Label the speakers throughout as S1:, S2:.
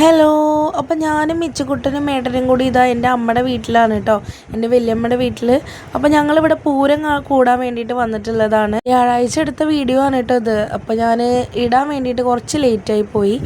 S1: Hello അപ്പം ഞാനും മിച്ചക്കുട്ടനും മേട്ടനും കൂടി ഇതാ എന്റെ അമ്മയുടെ വീട്ടിലാണ് കേട്ടോ എന്റെ വലിയമ്മയുടെ വീട്ടിൽ അപ്പം ഞങ്ങളിവിടെ പൂരം കൂടാൻ വേണ്ടിയിട്ട് വന്നിട്ടുള്ളതാണ്. വ്യാഴാഴ്ച എടുത്ത വീഡിയോ ആണ് കേട്ടോ ഇത്. അപ്പം ഞാൻ ഇടാൻ വേണ്ടിയിട്ട് കുറച്ച് ലേറ്റായി പോയി.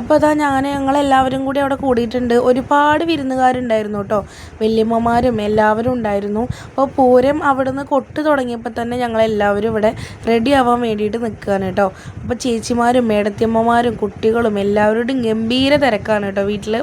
S1: അപ്പോൾ അതാ ഞാൻ ഞങ്ങളെല്ലാവരും കൂടി അവിടെ കൂടിയിട്ടുണ്ട്. ഒരുപാട് വിരുന്നുകാരുണ്ടായിരുന്നു കേട്ടോ വലിയമ്മമാരും എല്ലാവരും ഉണ്ടായിരുന്നു. അപ്പോൾ പൂരം അവിടെ നിന്ന് കൊട്ട് തുടങ്ങിയപ്പോൾ തന്നെ ഞങ്ങളെല്ലാവരും ഇവിടെ റെഡി ആവാൻ വേണ്ടിയിട്ട് നിൽക്കുകയാണ് കേട്ടോ അപ്പോൾ ചേച്ചിമാരും മേടത്തിയമ്മമാരും കുട്ടികളും എല്ലാവരുടെയും ഗംഭീര തിരക്കാണ് കേട്ടോ വീട്ടിൽ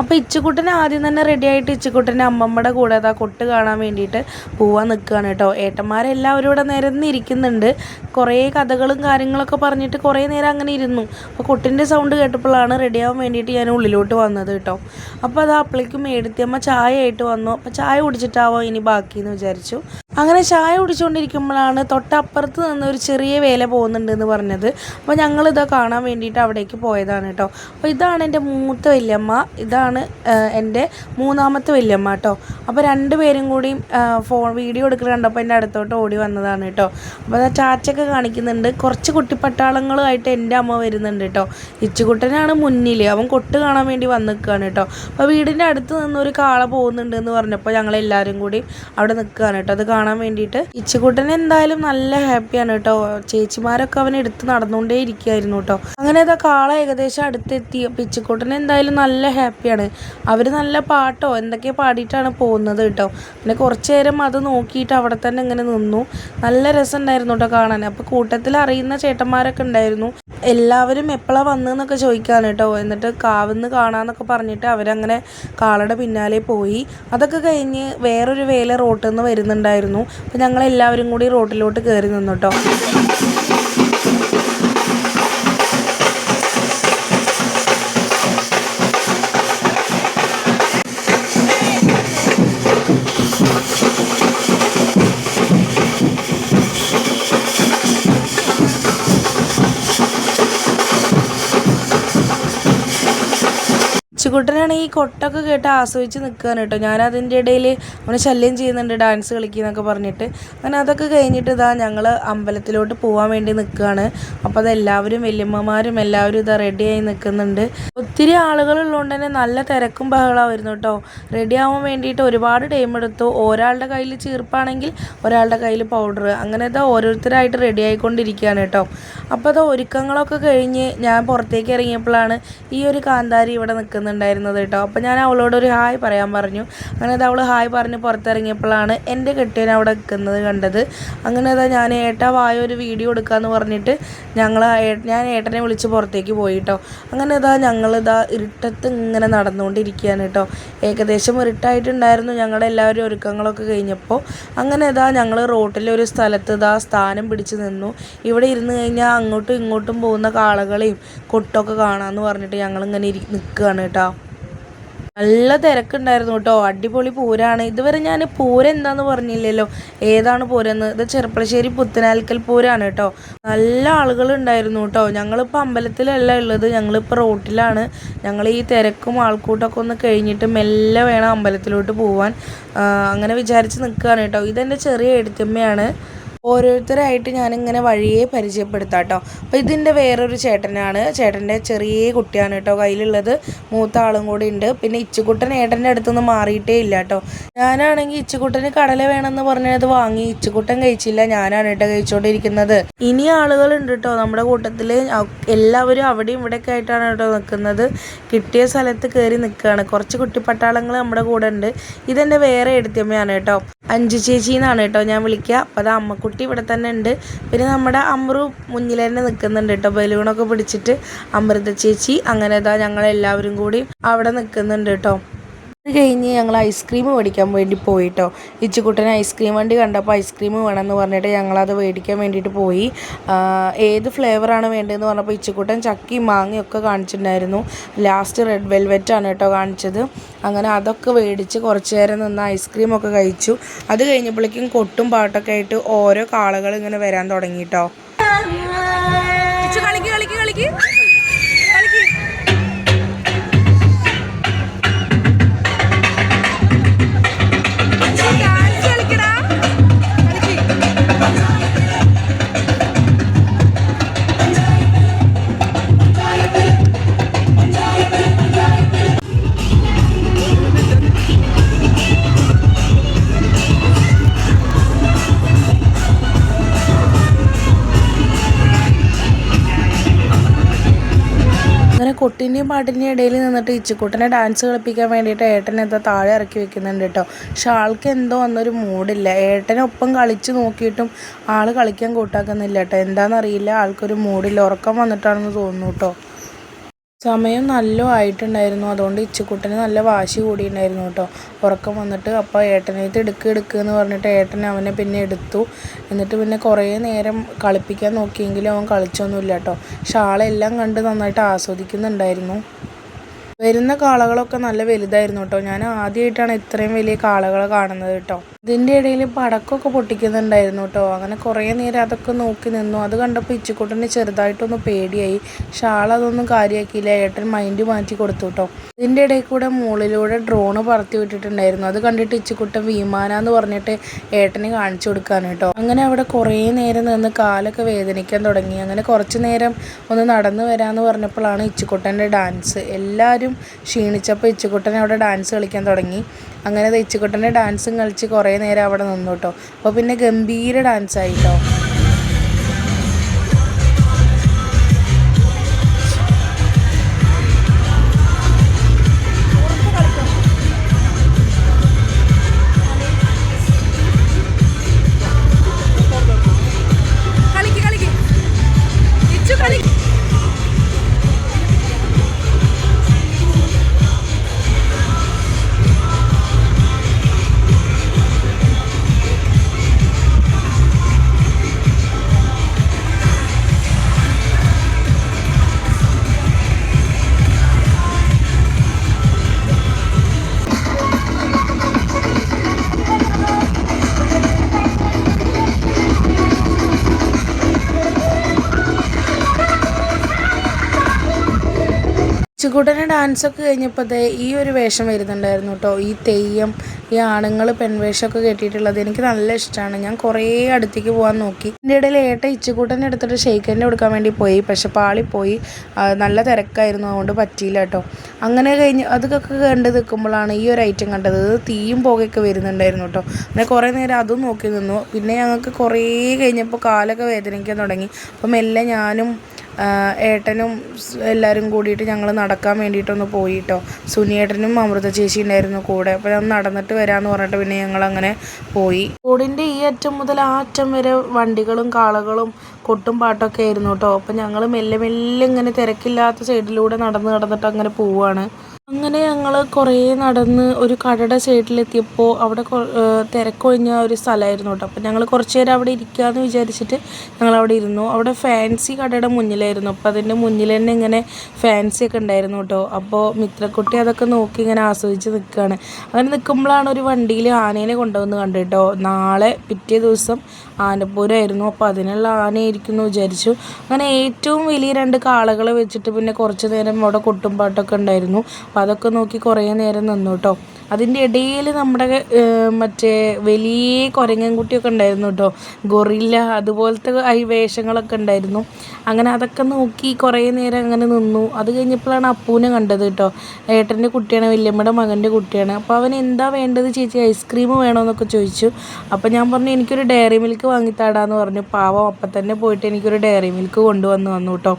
S1: അപ്പോൾ ഇച്ചുകുട്ടനെ ആദ്യം തന്നെ റെഡി ആയിട്ട് ഇച്ചുക്കുട്ടന്റെ അമ്മമ്മയുടെ കൂടെ അതാ കൊട്ട് കാണാൻ വേണ്ടിയിട്ട് പോവാൻ നിൽക്കുകയാണ് കേട്ടോ. ഏട്ടന്മാരെല്ലാവരും ഇവിടെ നിരന്നിരിക്കുന്നുണ്ട് കുറേ കഥകളും കാര്യങ്ങളൊക്കെ പറഞ്ഞിട്ട് കുറേ നേരം അങ്ങനെ ഇരുന്നു. അപ്പോൾ കൊട്ടിന്റെ സൗണ്ട് കേട്ടപ്പോഴാണ് റെഡിയാവാൻ വേണ്ടിയിട്ട് ഞാൻ ഉള്ളിലോട്ട് വന്നത് കേട്ടോ. അപ്പോൾ അത് അപ്പളേക്കും മേടുത്തിയമ്മ ചായ ആയിട്ട് വന്നു. അപ്പോൾ ചായ കുടിച്ചിട്ടാവോ ഇനി ബാക്കിയെന്ന് വിചാരിച്ചു. അങ്ങനെ ചായ കുടിച്ചുകൊണ്ടിരിക്കുമ്പോഴാണ് തൊട്ടപ്പുറത്ത് നിന്ന് ഒരു ചെറിയ വേല പോകുന്നുണ്ട് എന്ന് പറഞ്ഞത്. അപ്പോൾ ഞങ്ങളിത് കാണാൻ വേണ്ടിയിട്ട് അവിടേക്ക് പോയതാണ് കേട്ടോ. അപ്പോൾ ഇതാണ് എന്റെ മൂത്ത വല്യമ്മ. ഇതാണ് എന്റെ മൂന്നാമത്തെ വല്യമ്മ കേട്ടോ. അപ്പോൾ രണ്ടുപേരും കൂടി ഫോൺ വീഡിയോ എടുക്കുന്ന കണ്ടപ്പോൾ എന്റെ അടുത്തോട്ട് ഓടി വന്നതാണ് കേട്ടോ. അപ്പോൾ അത് ചാച്ചൊക്കെ കാണിക്കുന്നുണ്ട്. കുറച്ച് കുട്ടിപ്പട്ടാളങ്ങളുമായിട്ട് എന്റെ അമ്മ വരുന്നുണ്ട് കേട്ടോ. ഇച്ചുകുട്ടനാണ് മുന്നിൽ. അവൻ കൊട്ട് കാണാൻ വേണ്ടി വന്ന് നിൽക്കുകയാണ് കേട്ടോ. അപ്പോൾ വീടിന്റെ അടുത്ത് നിന്ന് ഒരു കാള പോകുന്നുണ്ട് എന്ന് പറഞ്ഞപ്പോൾ ഞങ്ങളെല്ലാവരും കൂടി അവിടെ നിൽക്കുകയാണ് കേട്ടോ. അത് കാണാൻ വേണ്ടിയിട്ട്. ഇച്ചുകുട്ടൻ എന്തായാലും നല്ല ഹാപ്പിയാണ് കേട്ടോ. ചേച്ചിമാരൊക്കെ അവൻ എടുത്ത് നടന്നുകൊണ്ടേ ഇരിക്കുകയായിരുന്നു കേട്ടോ. അങ്ങനെ അതാ കാള ഏകദേശം അടുത്തെത്തി. അപ്പം ഇച്ചുകുട്ടൻ എന്തായാലും നല്ല ഹാപ്പിയാണ്. അവർ നല്ല പാട്ടോ? എന്തൊക്കെ പാടിയിട്ടാണ് പോകുന്നത് കേട്ടോ. പിന്നെ കുറച്ച് നേരം അത് നോക്കിയിട്ട് അവിടെ തന്നെ ഇങ്ങനെ നിന്നു. നല്ല രസമുണ്ടായിരുന്നു കേട്ടോ കാണാൻ. അപ്പോൾ കൂട്ടത്തിൽ അറിയുന്ന ചേട്ടന്മാരൊക്കെ ഉണ്ടായിരുന്നു. എല്ലാവരും എപ്പോഴാണ് വന്നതെന്നൊക്കെ ചോദിക്കാണ് കേട്ടോ. എന്നിട്ട് കാവുന്ന് കാണാന്നൊക്കെ പറഞ്ഞിട്ട് അവരങ്ങനെ കാളയുടെ പിന്നാലെ പോയി. അതൊക്കെ കഴിഞ്ഞ് വേറൊരു വേല റോട്ടിൽ നിന്ന് വരുന്നുണ്ടായിരുന്നു. അപ്പോൾ ഞങ്ങൾ എല്ലാവരും കൂടി റോട്ടിലോട്ട് കയറി നിന്നു കേട്ടോ. ചിക്കുട്ടനാണ് ഈ കൊട്ടൊക്കെ കേട്ട് ആസ്വദിച്ച് നിൽക്കുകയാണ് കേട്ടോ. ഞാൻ അതിന്റെ ഇടയിൽ അവനെ ശല്യം ചെയ്യുന്നുണ്ട് ഡാൻസ് കളിക്കുന്നൊക്കെ പറഞ്ഞിട്ട്. അങ്ങനെ അതൊക്കെ കഴിഞ്ഞിട്ട് ഇതാ ഞങ്ങൾ അമ്പലത്തിലോട്ട് പോകാൻ വേണ്ടി നിൽക്കുകയാണ് അപ്പോൾ അതെല്ലാവരും വല്യമ്മമാരും എല്ലാവരും ഇതാ റെഡിയായി നിൽക്കുന്നുണ്ട് ഒത്തിരി ആളുകളുള്ളതുകൊണ്ട് തന്നെ നല്ല തിരക്കും ബഹളമായിരുന്നു കേട്ടോ. റെഡിയാവാൻ വേണ്ടിയിട്ട് ഒരുപാട് ടൈം എടുത്തു. ഒരാളുടെ കയ്യിൽ ചീർപ്പാണെങ്കിൽ ഒരാളുടെ കയ്യിൽ പൗഡർ അങ്ങനെ ഇതാ ഓരോരുത്തരായിട്ട് റെഡി ആയിക്കൊണ്ടിരിക്കുകയാണ് കേട്ടോ. അപ്പോൾ അത് ഒരുക്കങ്ങളൊക്കെ കഴിഞ്ഞ് ഞാൻ പുറത്തേക്ക് ഇറങ്ങിയപ്പോഴാണ് ഈ ഒരു കാന്താരി ഇവിടെ നിൽക്കുന്നുണ്ടായിരുന്നത് കേട്ടോ. അപ്പോൾ ഞാൻ അവളോട് ഒരു ഹായ് പറയാൻ പറഞ്ഞു. അങ്ങനെ അത് അവൾ ഹായ് പറഞ്ഞ് പുറത്തിറങ്ങിയപ്പോഴാണ് എന്റെ കെട്ടിയൻ അവിടെ നിൽക്കുന്നത് കണ്ടത്. അങ്ങനെ അതാ ഞാൻ ഏട്ടാ വായ ഒരു വീഡിയോ എടുക്കാമെന്ന് പറഞ്ഞിട്ട് ഞങ്ങൾ ഞാൻ ഏട്ടനെ വിളിച്ച് പുറത്തേക്ക് പോയി കേട്ടോ. അങ്ങനെ ഇതാ ഞങ്ങളിതാ ഇരുട്ടത്ത് ഇങ്ങനെ നടന്നുകൊണ്ടിരിക്കുകയാണ് കേട്ടോ. ഏകദേശം ഇരുട്ടായിട്ടുണ്ടായിരുന്നു ഞങ്ങളുടെ എല്ലാവരും ഒരുക്കങ്ങളൊക്കെ കഴിഞ്ഞപ്പോൾ. അങ്ങനെ ഇതാ ഞങ്ങൾ റോട്ടിലെ ഒരു സ്ഥലത്ത് ഇതാ സ്ഥാനം പിടിച്ച് നിന്നു. ഇവിടെ ഇരുന്ന് കഴിഞ്ഞാൽ അങ്ങോട്ടും ഇങ്ങോട്ടും പോകുന്ന കാളകളെയും കൊട്ടൊക്കെ കാണാമെന്ന് പറഞ്ഞിട്ട് ഞങ്ങളിങ്ങനെ ഇരി നിൽക്കുകയാണ് കേട്ടോ. നല്ല തിരക്കുണ്ടായിരുന്നു കേട്ടോ. അടിപൊളി പൂരാണ്. ഇതുവരെ ഞാൻ പൂര എന്താന്ന് പറഞ്ഞില്ലല്ലോ. ഏതാണ് പൂരെന്ന്? ഇത് ചെറുപ്പളശ്ശേരി പുത്തനാൽക്കൽ പൂരാണ് കേട്ടോ. നല്ല ആളുകൾ ഉണ്ടായിരുന്നു കേട്ടോ. ഞങ്ങളിപ്പോൾ അമ്പലത്തിലല്ല ഉള്ളത്. ഞങ്ങളിപ്പോൾ റോട്ടിലാണ്. ഞങ്ങൾ ഈ തിരക്കും ആൾക്കൂട്ടമൊക്കെ ഒന്ന് കഴിഞ്ഞിട്ട് മെല്ലെ വേണം അമ്പലത്തിലോട്ട് പോവാൻ. അങ്ങനെ വിചാരിച്ച് നിൽക്കുകയാണ് കേട്ടോ. ഇതെന്റെ ചെറിയ എഴുത്തമ്മയാണ് ഓരോരുത്തരായിട്ട് ഞാനിങ്ങനെ വഴിയെ പരിചയപ്പെടുത്താട്ടോ. അപ്പോൾ ഇതിന്റെ വേറൊരു ചേട്ടനാണ്. ചേട്ടന്റെ ചെറിയ കുട്ടിയാണ് കേട്ടോ. കയ്യിലുള്ളത് മൂത്ത ആളും കൂടി ഉണ്ട്. പിന്നെ ഇച്ചുകുട്ടൻ ഏട്ടന്റെ അടുത്തൊന്നും മാറിയിട്ടേ ഇല്ല കേട്ടോ. ഞാനാണെങ്കിൽ ഇച്ചുകുട്ടന് കടല വേണമെന്ന് പറഞ്ഞത് വാങ്ങി ഇച്ചുകുട്ടൻ കഴിച്ചില്ല. ഞാനാണ് കേട്ടോ കഴിച്ചുകൊണ്ടിരിക്കുന്നത് ഇനി ആളുകളുണ്ട് കേട്ടോ നമ്മുടെ കൂട്ടത്തിൽ എല്ലാവരും അവിടെയും ഇവിടെയൊക്കെ ആയിട്ടാണ് കേട്ടോ നിൽക്കുന്നത് കിട്ടിയ സ്ഥലത്ത് കയറി നിൽക്കുകയാണ്. കുറച്ച് കുട്ടിപ്പട്ടാളങ്ങൾ നമ്മുടെ കൂടെ ഉണ്ട്. ഇതെന്റെ വേറെ എടുത്തമ്മയാണ് കേട്ടോ. അഞ്ചു ചേച്ചി എന്നാണ് കേട്ടോ ഞാൻ വിളിക്കുക. അപ്പോൾ അത് അമ്മക്കുട്ടി ഇവിടെ തന്നെ ഉണ്ട്. പിന്നെ നമ്മുടെ അമ്രു മുന്നിൽ തന്നെ നിൽക്കുന്നുണ്ട് കേട്ടോ. ബലൂണൊക്കെ പിടിച്ചിട്ട് അമൃത ചേച്ചി അങ്ങനെ ഇതാ ഞങ്ങളെല്ലാവരും കൂടി അവിടെ നിൽക്കുന്നുണ്ട് കേട്ടോ. കഴിഞ്ഞ് ഞങ്ങൾ ഐസ്ക്രീം മേടിക്കാൻ വേണ്ടി പോയിട്ടോ. ഇച്ചുകുട്ടന് ഐസ്ക്രീം വണ്ടി കണ്ടപ്പോൾ ഐസ്ക്രീം വേണം വേണമെന്ന് പറഞ്ഞിട്ട് ഞങ്ങളത് മേടിക്കാൻ വേണ്ടിയിട്ട് പോയി. ഏത് ഫ്ലേവറാണ് വേണ്ടതെന്ന് പറഞ്ഞപ്പോൾ ഇച്ചുകുട്ടൻ ചക്കി മാങ്ങയൊക്കെ കാണിച്ചിട്ടുണ്ടായിരുന്നു. ലാസ്റ്റ് റെഡ് വെൽവെറ്റ് ആണ് കേട്ടോ കാണിച്ചത്. അങ്ങനെ അതൊക്കെ മേടിച്ച് കുറച്ച് നേരം നിന്ന് ഐസ്ക്രീം ഒക്കെ കഴിച്ചു. അത് കഴിഞ്ഞപ്പോഴേക്കും കൊട്ടും പാട്ടൊക്കെ ആയിട്ട് ഓരോ കാളകൾ ഇങ്ങനെ വരാൻ തുടങ്ങി കേട്ടോ
S2: കളിക്ക് കളിക്ക് കളിക്ക്.
S1: കൊട്ടിന്റെയും പാട്ടിന്റെയും ഇടയിൽ നിന്നിട്ട് ഇച്ചിക്കുട്ടനെ ഡാൻസ് കളിപ്പിക്കാൻ വേണ്ടിയിട്ട് ഏട്ടൻ എന്താ താഴെ ഇറക്കി വെക്കുന്നുണ്ട് കേട്ടോ. പക്ഷെ ആൾക്ക് എന്തോ അന്നൊരു മൂഡില്ല. ഏട്ടനൊപ്പം കളിച്ച് നോക്കിയിട്ടും ആൾ കളിക്കാൻ കൂട്ടാക്കുന്നില്ല കേട്ടോ. എന്താണെന്നറിയില്ല ആൾക്കൊരു മൂഡില്ല. ഉറക്കം വന്നിട്ടാണെന്ന് തോന്നുന്നു കേട്ടോ. സമയം നല്ല ആയിട്ടുണ്ടായിരുന്നു. അതുകൊണ്ട് ഇച്ചുക്കുട്ടന് നല്ല വാശി കൂടിയിട്ടുണ്ടായിരുന്നു കേട്ടോ. ഉറക്കം വന്നിട്ട് അപ്പോൾ ഏട്ടനേത്ത് എടുക്ക് എടുക്ക് എന്ന് പറഞ്ഞിട്ട് ഏട്ടൻ അവനെ പിന്നെ എടുത്തു. എന്നിട്ട് പിന്നെ കുറേ നേരം കളിപ്പിക്കാൻ നോക്കിയെങ്കിലും അവൻ കളിച്ചൊന്നുമില്ല കേട്ടോ. ഷാളെല്ലാം കണ്ട് നന്നായിട്ട് ആസ്വദിക്കുന്നുണ്ടായിരുന്നു. വരുന്ന കാളകളൊക്കെ നല്ല വലുതായിരുന്നു കേട്ടോ. ഞാൻ ആദ്യമായിട്ടാണ് ഇത്രയും വലിയ കാളകളെ കാണുന്നത് കേട്ടോ. ഇതിന്റെ ഇടയിൽ പടക്കമൊക്കെ പൊട്ടിക്കുന്നുണ്ടായിരുന്നു കേട്ടോ. അങ്ങനെ കുറേ നേരം അതൊക്കെ നോക്കി നിന്നു. അത് കണ്ടപ്പോൾ ഇച്ചിക്കുട്ടന് ചെറുതായിട്ടൊന്ന് പേടിയായി. പക്ഷെ ആളതൊന്നും കാര്യമാക്കിയില്ല ഏട്ടൻ മൈൻഡ് മാറ്റി കൊടുത്തു കേട്ടോ. ഇതിന്റെ ഇടയിൽ കൂടെ മുകളിലൂടെ ഡ്രോണ് പറത്തി വിട്ടിട്ടുണ്ടായിരുന്നു. അത് കണ്ടിട്ട് ഇച്ചിക്കുട്ടൻ വിമാനാന്ന് പറഞ്ഞിട്ട് ഏട്ടന് കാണിച്ചു കൊടുക്കാൻ കേട്ടോ. അങ്ങനെ അവിടെ കുറേ നേരം നിന്ന് കാലൊക്കെ വേദനിക്കാൻ തുടങ്ങി. അങ്ങനെ കുറച്ച് നേരം ഒന്ന് നടന്നു വരാമെന്ന് പറഞ്ഞപ്പോഴാണ് ഇച്ചിക്കുട്ടന്റെ ഡാൻസ് എല്ലാവരും ക്ഷീണിച്ചപ്പോൾ ഇച്ചുകുട്ടൻ അവിടെ ഡാൻസ് കളിക്കാൻ തുടങ്ങി. അങ്ങനെ ഇച്ചുകുട്ടന്റെ ഡാൻസും കളിച്ച് കുറേ നേരം അവിടെ നിന്നു കേട്ടോ. അപ്പോൾ പിന്നെ ഗംഭീര ഡാൻസ് ആയി കേട്ടോ. ഇച്ചിക്കുട്ടന്റെ ഡാൻസൊക്കെ കഴിഞ്ഞപ്പോൾ ദേ ഈ ഒരു വേഷം വരുന്നുണ്ടായിരുന്നു കേട്ടോ ഈ തെയ്യം ഈ ആണുങ്ങൾ പെൺവേഷമൊക്കെ കെട്ടിയിട്ടുള്ളത് എനിക്ക് നല്ല ഇഷ്ടമാണ് ഞാൻ കുറേ അടുത്തേക്ക് പോകാൻ നോക്കി. എന്റെ ഇടയിൽ ഏട്ട ഇച്ചക്കൂട്ടനെ എടുത്തിട്ട് ഷെയ്ക്കന്റെ കൊടുക്കാൻ വേണ്ടി പോയി. പക്ഷെ പാളി പോയി. നല്ല തിരക്കായിരുന്നു. അതുകൊണ്ട് പറ്റിയില്ല കേട്ടോ അങ്ങനെ കഴിഞ്ഞ് അതൊക്കെ കണ്ട് നിൽക്കുമ്പോഴാണ് ഈ ഒരു ഐറ്റം കണ്ടത്. തീയും പുകയൊക്കെ വരുന്നുണ്ടായിരുന്നു കേട്ടോ അങ്ങനെ കുറേ നേരം അതും നോക്കി നിന്നു. പിന്നെ ഞങ്ങൾക്ക് കുറേ കഴിഞ്ഞപ്പോൾ കാലൊക്കെ വേദനിക്കാൻ തുടങ്ങി. അപ്പം മെല്ലെ ഞാനും ഏട്ടനും എല്ലാവരും കൂടിയിട്ട് ഞങ്ങൾ നടക്കാൻ വേണ്ടിയിട്ടൊന്ന് പോയി കേട്ടോ സുനിയേട്ടനും അമൃത ചേച്ചി ഉണ്ടായിരുന്നു കൂടെ. അപ്പോൾ ഞാൻ നടന്നിട്ട് വരാമെന്ന് പറഞ്ഞിട്ട് പിന്നെ ഞങ്ങൾ അങ്ങനെ പോയി. റോഡിന്റെ ഈ അറ്റം മുതൽ ആ അറ്റം വരെ വണ്ടികളും കാളകളും കൊട്ടും പാട്ടൊക്കെ ആയിരുന്നു കേട്ടോ. അപ്പോൾ ഞങ്ങൾ മെല്ലെ മെല്ലെ ഇങ്ങനെ തിരക്കില്ലാത്ത സൈഡിലൂടെ നടന്ന് നടന്നിട്ട് അങ്ങനെ പോവാണ്. അങ്ങനെ ഞങ്ങൾ കുറേ നടന്ന് ഒരു കടയുടെ സൈഡിലെത്തിയപ്പോൾ അവിടെ തിരക്കൊഴിഞ്ഞ ഒരു സ്ഥലമായിരുന്നു കേട്ടോ അപ്പോൾ ഞങ്ങൾ കുറച്ച് നേരം അവിടെ ഇരിക്കാമെന്ന് വിചാരിച്ചിട്ട് ഞങ്ങൾ അവിടെ ഇരുന്നു. അവിടെ ഫാൻസി കടയുടെ മുന്നിലായിരുന്നു. അപ്പോൾ അതിന്റെ മുന്നിൽ തന്നെ ഇങ്ങനെ ഫാൻസി ഒക്കെ ഉണ്ടായിരുന്നു കേട്ടോ അപ്പോൾ മിത്രക്കുട്ടി അതൊക്കെ നോക്കി ഇങ്ങനെ ആസ്വദിച്ച് നിൽക്കുകയാണ് അങ്ങനെ നിൽക്കുമ്പോഴാണ് ഒരു വണ്ടിയിൽ ആനേനെ കൊണ്ടുവന്ന് കണ്ടു കേട്ടോ നാളെ പിറ്റേ ദിവസം ആനപ്പൂരമായിരുന്നു അപ്പോൾ അതിനുള്ള ആനയായിരിക്കും എന്ന് വിചാരിച്ചു. അങ്ങനെ ഏറ്റവും വലിയ രണ്ട് കാളകളെ വെച്ചിട്ട് പിന്നെ കുറച്ച് നേരം അവിടെ കൊട്ടുംപാട്ടൊക്കെ ഉണ്ടായിരുന്നു. അപ്പോൾ അതൊക്കെ നോക്കി കുറേ നേരം നിന്നു കേട്ടോ. അതിന്റെ ഇടയിൽ നമ്മുടെ മറ്റേ വലിയ കുരങ്ങൻകുട്ടിയൊക്കെ ഉണ്ടായിരുന്നു കേട്ടോ. ഗൊറില്ല അതുപോലത്തെ ഐ വേഷങ്ങളൊക്കെ ഉണ്ടായിരുന്നു. അങ്ങനെ അതൊക്കെ നോക്കി കുറേ നേരം അങ്ങനെ നിന്നു. അത് കഴിഞ്ഞപ്പോഴാണ് അപ്പൂനെ കണ്ടത് കേട്ടോ. ഏട്ടന്റെ കുട്ടിയാണ് വല്യമ്മയുടെ മകന്റെ കുട്ടിയാണ്. അപ്പോൾ അവൻ എന്താ വേണ്ടത് ചേച്ചി? ഐസ്ക്രീം വേണമെന്നൊക്കെ ചോദിച്ചു. അപ്പോൾ ഞാൻ പറഞ്ഞു എനിക്കൊരു ഡയറി മിൽക്ക് വാങ്ങിത്താടാന്ന് പറഞ്ഞു. പാവം അപ്പം തന്നെ പോയിട്ട് എനിക്കൊരു ഡയറി മിൽക്ക് കൊണ്ടുവന്ന് വന്നു കേട്ടോ.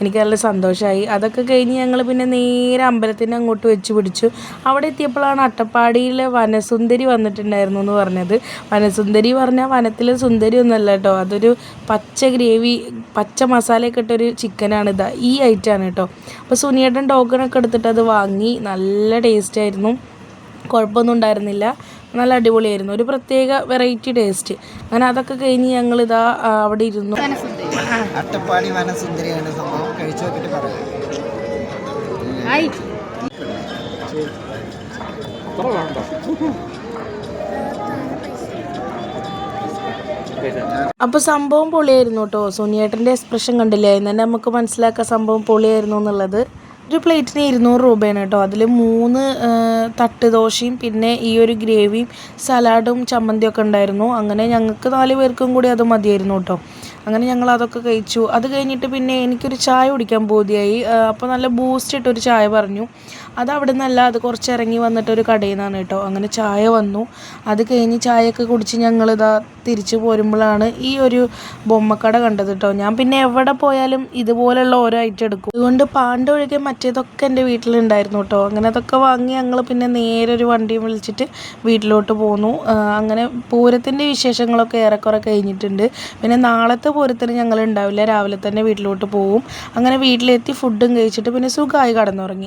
S1: എനിക്ക് നല്ല സന്തോഷമായി അതൊക്കെ കഴിഞ്ഞ് ഞങ്ങൾ പിന്നെ നേരെ അമ്പലത്തിന്റെ അങ്ങോട്ട് വെച്ച് പിടിച്ചു. അവിടെ എത്തിയപ്പോഴാണ് അട്ടപ്പാടിയിലെ വനസുന്ദരി വന്നിട്ടുണ്ടായിരുന്നു എന്ന് പറഞ്ഞത്. വനസുന്ദരി പറഞ്ഞാൽ വനത്തിലെ സുന്ദരി ഒന്നല്ല കേട്ടോ. അതൊരു പച്ച ഗ്രേവി പച്ച മസാലയൊക്കെ ഇട്ടൊരു ചിക്കനാണ് ഇതാ. ഈ ഐറ്റമാണ് കേട്ടോ. അപ്പോൾ സുനിയേട്ടൻ ടോക്കണൊക്കെ എടുത്തിട്ട് അത് വാങ്ങി. നല്ല ടേസ്റ്റ് ആയിരുന്നു. കുഴപ്പമൊന്നും ഉണ്ടായിരുന്നില്ല. നല്ല അടിപൊളിയായിരുന്നു. ഒരു പ്രത്യേക വെറൈറ്റി ടേസ്റ്റ് അങ്ങനെ അതൊക്കെ കഴിഞ്ഞ് ഞങ്ങൾ ഇതാ അവിടെ ഇരുന്നു.
S3: അട്ടപ്പാടി വനസുന്ദരിയാണ് സംഭവം. കഴിച്ചു നോക്കിയിട്ട് പറയാം.
S1: അപ്പോൾ സംഭവം പൊളിയായിരുന്നു കേട്ടോ. സോനിയേട്ടന്റെ എക്സ്പ്രഷൻ കണ്ടില്ലേ? തന്നെ നമുക്ക് മനസ്സിലാക്കാൻ സംഭവം പൊളിയായിരുന്നു എന്നുള്ളത്. ഒരു പ്ലേറ്റിന് ഇരുന്നൂറ് രൂപയാണ് കേട്ടോ. അതിൽ മൂന്ന് തട്ട് ദോശയും പിന്നെ ഈ ഒരു ഗ്രേവിയും സലാഡും ചമ്മന്തിയും ഒക്കെ ഉണ്ടായിരുന്നു. അങ്ങനെ ഞങ്ങൾക്ക് നാല് പേർക്കും കൂടി അത് മതിയായിരുന്നു കേട്ടോ. അങ്ങനെ ഞങ്ങൾ അതൊക്കെ കഴിച്ചു. അത് കഴിഞ്ഞിട്ട് പിന്നെ എനിക്കൊരു ചായ കുടിക്കാൻ ബോധ്യമായി അപ്പോൾ നല്ല ബൂസ്റ്റ് ഇട്ടൊരു ചായ പറഞ്ഞു. അത് അവിടെ നിന്നല്ല അത് കുറച്ച് ഇറങ്ങി വന്നിട്ട് ഒരു കടയിൽ നിന്നാണ് കേട്ടോ. അങ്ങനെ ചായ വന്നു. അത് കഴിഞ്ഞ് ചായയൊക്കെ കുടിച്ച് ഞങ്ങളിതാ തിരിച്ചു പോരുമ്പോഴാണ് ഈ ഒരു ബൊമ്മക്കട കണ്ടത് കേട്ടോ. ഞാൻ പിന്നെ എവിടെ പോയാലും ഇതുപോലെയുള്ള ഓരോ ഐറ്റം എടുക്കും. അതുകൊണ്ട് പാണ്ട ഒഴികെ മറ്റേതൊക്കെ എന്റെ വീട്ടിലുണ്ടായിരുന്നു കേട്ടോ. അങ്ങനെ അതൊക്കെ വാങ്ങി ഞങ്ങൾ പിന്നെ നേരെ ഒരു വണ്ടിയും വിളിച്ചിട്ട് വീട്ടിലോട്ട് പോന്നു. അങ്ങനെ പൂരത്തിന്റെ വിശേഷങ്ങളൊക്കെ ഏറെക്കുറെ കഴിഞ്ഞിട്ടുണ്ട്. പിന്നെ നാളത്തെ പൂരത്തിന് ഞങ്ങൾ ഉണ്ടാവില്ല. രാവിലെ തന്നെ വീട്ടിലോട്ട് പോവും. അങ്ങനെ വീട്ടിലെത്തി ഫുഡും കഴിച്ചിട്ട് പിന്നെ സുഖമായി കടന്നുറങ്ങി.